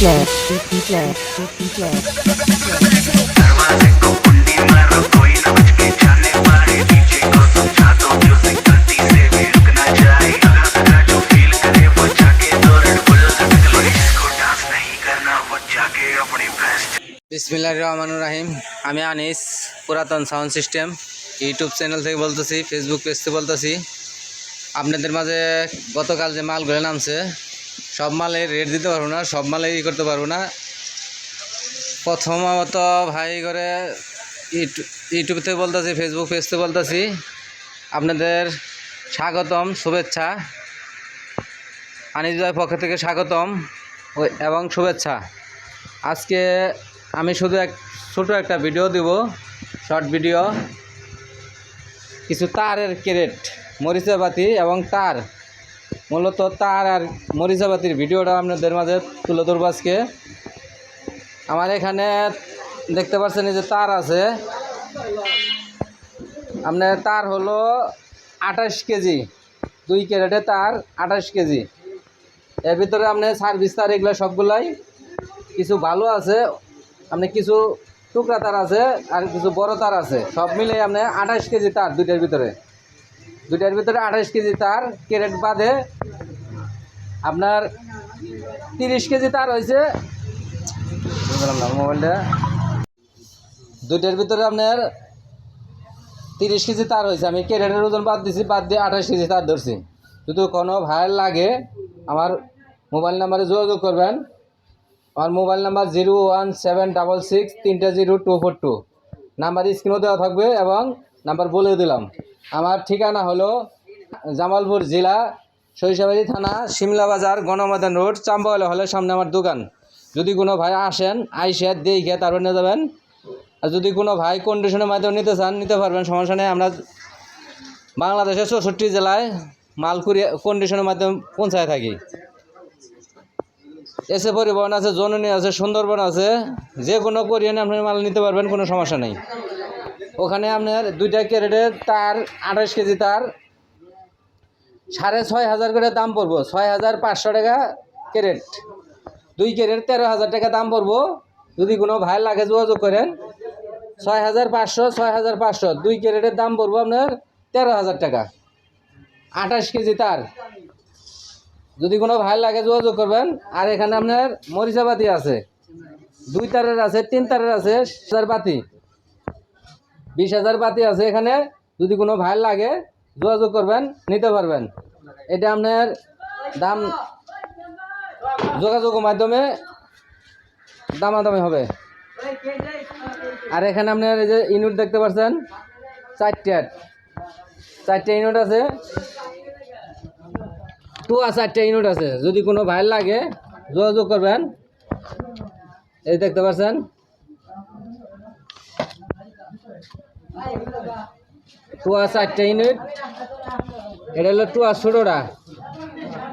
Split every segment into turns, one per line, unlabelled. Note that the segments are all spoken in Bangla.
DJ, DJ, DJ.
বিসমিল্লাহ রহমানুর রাহিম আমি আনিস পুরাতন সাউন্ড সিস্টেম ইউটিউব চ্যানেল থেকে বলতেছি ফেসবুক পেজ থেকে বলতেছি আপনাদের মাঝে গতকাল যে মালগুলো নামছে সব মালের রেট দিতে পারব না, সব মালে ই করতে পারব না। প্রথমত ভাই করে ইউটিউব ইউটিউব থেকে বলতেছি ফেসবুক পেজ থেকে বলতেছি, আপনাদের স্বাগতম, শুভেচ্ছা। আনিস ভাইয়ের পক্ষ থেকে স্বাগতম এবং শুভেচ্ছা। আজকে আমি শুধু এক, ছোটো একটা ভিডিও দিব শর্ট ভিডিও কিছু তারের ক্যারেট মরিচাবাতি এবং তার। মূলত তার আর মরিচাবাতির ভিডিওটা আপনাদের মাঝে তুলে ধরবো আজকে। আমার এখানে দেখতে পাচ্ছেন যে তার আছে। আপনার তার হলো আঠাশ কেজি, দুই ক্যারেটে তার আঠাশ কেজি। এর ভিতরে আপনার সার্ভিস তার এগুলো সবগুলাই, কিছু ভালো আছে, আপনি কিছু টুকরা তার আছে আর কিছু বড় তার আছে। সব মিলে আপনি আঠাশ কেজি তার দুইটার ভিতরে। দুইটার ভিতরে আঠাশ কেজি তার, ক্যারেট বাদে আপনার তিরিশ কেজি তার হয়েছে মোবাইলটা। দুইটার ভিতরে আপনার তিরিশ কেজি তার হয়েছে আমি ক্যারেটের ওজন বাদ দিছি, বাদ দিয়ে আঠাশ কেজি তার ধরছি। যদি কোনো ভাইয়ের লাগে, আমার মোবাইল নাম্বারে যোগাযোগ করবেন। আমার mobile number zero one seven double six তিনটে zero two four two. Number স্ক্রিনও দেওয়া থাকবে এবং নাম্বার বলে দিলাম। আমার ঠিকানা হলো জামালপুর জেলা সরিষাবাড়ি থানা শিমলা বাজার গণমাদান রোড চাম্বাওয়ালা হলের সামনে আমার দোকান। যদি কোনো ভাই আসেন, আইসে, দেখে তারপর নিয়ে যাবেন। আর যদি কোনো ভাই কন্ডিশনের মাধ্যমে নিতে চান, নিতে পারবেন, সমস্যা নেই। আমরা বাংলাদেশের চৌষট্টি জেলায় মাল কুড়িয়ে কন্ডিশনের মাধ্যমে পৌঁছায় থাকি। এসে পরিবহন আছে, জননী আছে, সুন্দরবন আছে। যে কোনো কোরিয়ানে আপনি মাল নিতে পারবেন, কোনো সমস্যা নেই। ওখানে আপনার দুইটা ক্যারেটের তার, আঠাশ কেজি তার, সাড়ে ছয় হাজার করে দাম পড়ব, ছয় হাজার পাঁচশো টাকা ক্যারেট। দুই ক্যারেট তেরো হাজার টাকা দাম পড়ব। যদি কোনো ভাই লাগে যোগাযোগ করেন, ছয় হাজার পাঁচশো, ছয় হাজার পাঁচশো, দুই ক্যারেটের দাম পড়ব আপনার তেরো হাজার টাকা। আঠাশ কেজি তার। যদি কোনো ভাই লাগে যোগাযোগ করবেন, আর এখানে আপনার মরিচাবাতি আছে। দুই তারের আছে, তিন তারের আছে বাতি বিশ হাজার পাতি আছে এখানে। যদি কোনো ভাই লাগে, যোগাযোগ করবেন, নিতে পারবেন। এটা আপনার দাম যোগাযোগের মাধ্যমে দামাদামি হবে। আর এখানে আপনার এই যে ইউনিট দেখতে পাচ্ছেন, চারটে চারটে ইউনিট আছে। টু আর চারটে ইউনিট আছে। যদি কোনো ভাই লাগে, যোগাযোগ করবেন। এই দেখতে পাচ্ছেন টুয়া চারটে ইউনিট। এটা হলো টুয়া ষোলোটা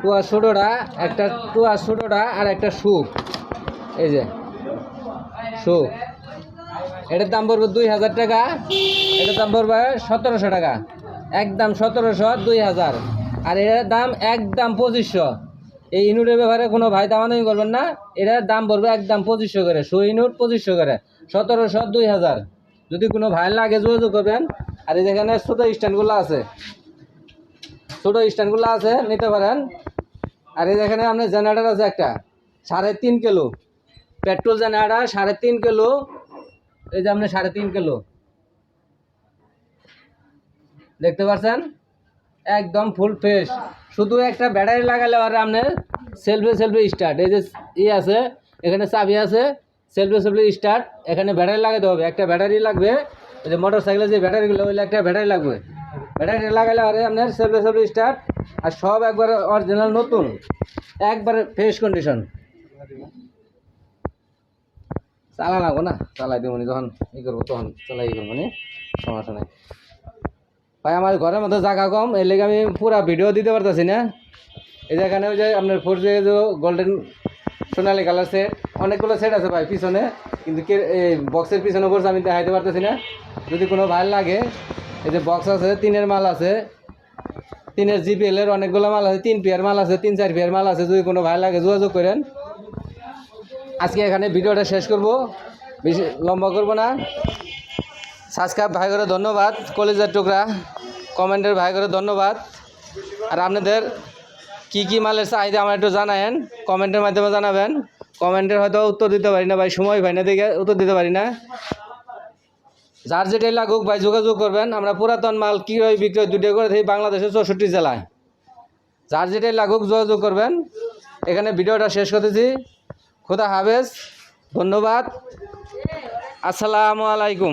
টুয়া ষোলোটা একটা টুয়া ষোলোটা আর একটা শু। এই যে, শু। এটার দাম পড়বে দুই হাজার টাকা। এটার দাম পড়বে সতেরোশো টাকা। একদম সতেরোশো, দুই হাজার। আর এটার দাম একদম পঁচিশশো। এই ইউনিটের ব্যাপারে কোনো ভাই দামাদামি করবেন না। এটার দাম পড়বে একদম পঁচিশশো করে। শো ইউনিট পঁচিশশো করে। সতেরোশো, দুই হাজার। যদি কোনো ভাই লাগে যোগাযোগ করবেন, আর এই যেখানে ছোটো স্ট্যান্ডগুলো আছে, ছোটো স্ট্যান্ডগুলো আছে, নিতে পারেন। আর এই যেখানে আপনার জেনারেটার আছে একটা, সাড়ে তিন কিলো। পেট্রোল জেনারেটার সাড়ে তিন কিলো, এই যে আপনার সাড়ে তিন কিলো। দেখতে পাচ্ছেন? একদম ফুল ফ্রেশ। শুধু একটা ব্যাটারি লাগালে আর আপনার সেলফে সেলফে স্টার্ট এই যে ই আছে, এখানে চাবি আছে। সেলফে সেলফে স্টার্ট, এখানে ব্যাটারি লাগাতে হবে। একটা ব্যাটারি লাগবে, এই যে মোটর সাইকেলের যে ব্যাটারিগুলো ওইগুলো একটা ব্যাটারি লাগবে। ব্যাটারি লাগালে আরে আপনার সেলফে সেলফে স্টার্ট, আর সব একবার অরিজিনাল নতুন, একবারে ফ্রেশ কন্ডিশন চালা লাগবো না? চালাই দেবো যখন ই করব তখন চালাই করব নি, সমস্যা নেই। ভাই, আমার ঘরের মধ্যে জায়গা কম, এর লেগে আমি পুরা ভিডিও দিতে পারতেছি না। এই যে এখানে ওই যে আপনার ফোর জি গোল্ডেন সোনালি কালার সেট অনেকগুলো সেট আছে ভাই পিছনে। কিন্তু কে এই বক্সের পিছনে করছে আমি দেখাইতে পারতেছি না। যদি কোনো ভাই লাগে, এই যে বক্স আছে, তিনের মাল আছে, তিনের জিপিএলের অনেকগুলো মাল আছে, তিন পেয়ার মাল আছে, তিন চার পেয়ার মাল আছে, যদি কোনো ভাই লাগে যোগাযোগ করেন। আজকে এখানে ভিডিওটা শেষ করব। বেশি লম্বা করব না। সাবস্ক্রাইব ভাই করে ধন্যবাদ। কলেজের টুকরা। কমেন্টের ভাই করে ধন্যবাদ। আর আপনাদের কি কি মালের চাহিদা আমার একটু জানায়েন। কমেন্টের মাধ্যমে জানাবেন। কমেন্টের হয়তো উত্তর দিতে পারি না ভাই, সময় ভাই না দেখে উত্তর দিতে পারি না। যার যেটাই লাগুক ভাই, যোগাযোগ করবেন। আমরা পুরাতন মাল ক্রয় বিক্রয় দুটো করে থাকি বাংলাদেশের চৌষট্টি জেলায়। যার যেটাই লাগুক যোগাযোগ করবেন। এখানে ভিডিওটা শেষ করতেছি। খুদা হাফেজ। ধন্যবাদ। আসসালামু আলাইকুম।